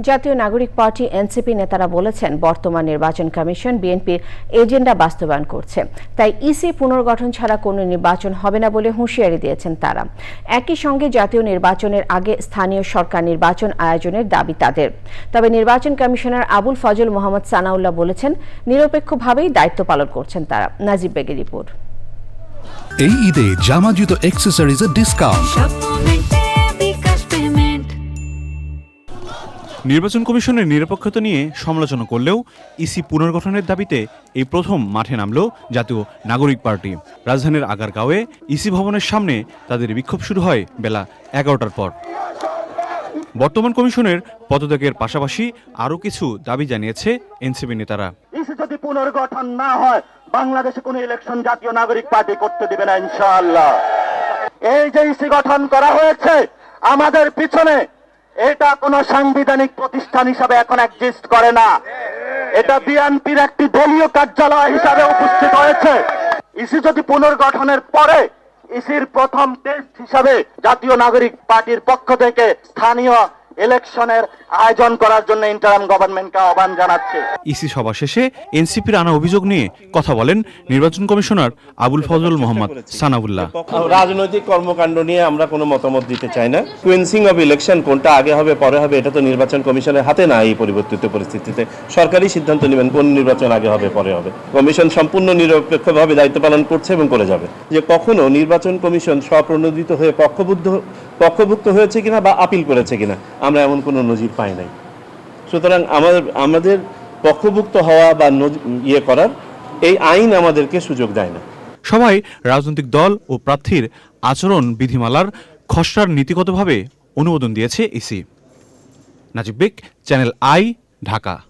জাতীয় নাগরিক party NCP নেতারা বলেছেন বর্তমান নির্বাচন কমিশন বিএনপির এজেন্ডা বাস্তবায়ন করছে। তাই ইসি পুনর্গঠন ছাড়া কোনো নির্বাচন হবে না বলে হুঁশিয়ারি দিয়েছেন তারা। একই সঙ্গে জাতীয় নির্বাচনের আগে স্থানীয় সরকার নির্বাচন আয়োজনের দাবি তাদের। তবে নির্বাচন কমিশনার আবুল ফজল মোহাম্মদ সানাউল্লাহ বলেছেন নিরপেক্ষভাবেই দায়িত্ব পালন করছেন তারা। নাজিব বেগের রিপোর্ট। এই ঈদে জামা জুতো অ্যাক্সেসরিজের ডিসকাউন্ট নির্বাচন কমিশনের নিরপেক্ষতা নিয়ে সমালোচনা করলেও ইসি পুনর্গঠনের দাবিতে এই প্রথম মাঠে নামল জাতীয় নাগরিক পার্টি। রাজধানীর আগারগাঁওয়ে ইসি ভবনের সামনে তাদের বিক্ষোভ শুরু হয় বেলা এগারোটার পর। বর্তমান কমিশনের পদত্যাগের পাশাপাশি আরও কিছু দাবি জানিয়েছে এনসিপি নেতারা। ইসি যদি পুনর্গঠন না হয়, বাংলাদেশে কোনো ইলেকশন জাতীয় নাগরিক পার্টি করতে দিবে না ইনশাআল্লাহ। এই যে ইসি গঠন করা হয়েছে, আমাদের পিছনে এটা কোনো সাংবিধানিক প্রতিষ্ঠান হিসাবে এখন এক্সিস্ট করে না। এটা বিএনপির একটি দলীয় কার্যালয় হিসাবে উপস্থিত হয়েছে। ইসি যদি পুনর্গঠনের পরে ইসির প্রথম টেস্ট হিসাবে জাতীয় নাগরিক পার্টির পক্ষ থেকে স্থানীয় ইলেকশনের আয়োজন করার জন্য ইন্টারাম গভর্নমেন্টকে আহ্বান জানাচ্ছে। ইসি সভা শেষে এনসিপির আনা অভিযোগ নিয়ে কথা বলেন নির্বাচন কমিশনার আবুল ফজল মোহাম্মদ সানাউল্লাহ। রাজনৈতিক কর্মকাণ্ড নিয়ে আমরা কোনো মতামত দিতে চাই না। কুইন্সিং অফ ইলেকশন কোনটা আগে হবে পরে হবে এটা তো নির্বাচন কমিশনের হাতে না এই পরিবর্তিত পরিস্থিতিতে। সরকারি সিদ্ধান্ত নেবেন কোন নির্বাচন আগে হবে পরে হবে। কমিশন সম্পূর্ণ নিরপেক্ষভাবে দায়িত্ব পালন করছে এবং করে যাবে। যে কখনো নির্বাচন কমিশন স্বপ্রণোদিত হয়ে পক্ষবুদ্ধ পক্ষভুক্ত হয়েছে কিনা বা আপিল করেছে কিনা আমরা এমন কোনো নজির পাই নাই। সুতরাং আমাদের আমাদের পক্ষভুক্ত হওয়া বা ইয়ে করার এই আইন আমাদেরকে সুযোগ দেয় না। সবাই রাজনৈতিক দল ও প্রার্থীর আচরণ বিধিমালার খসড়ার নীতিগতভাবে অনুমোদন দিয়েছে EC. Nazib channel I, Dhaka.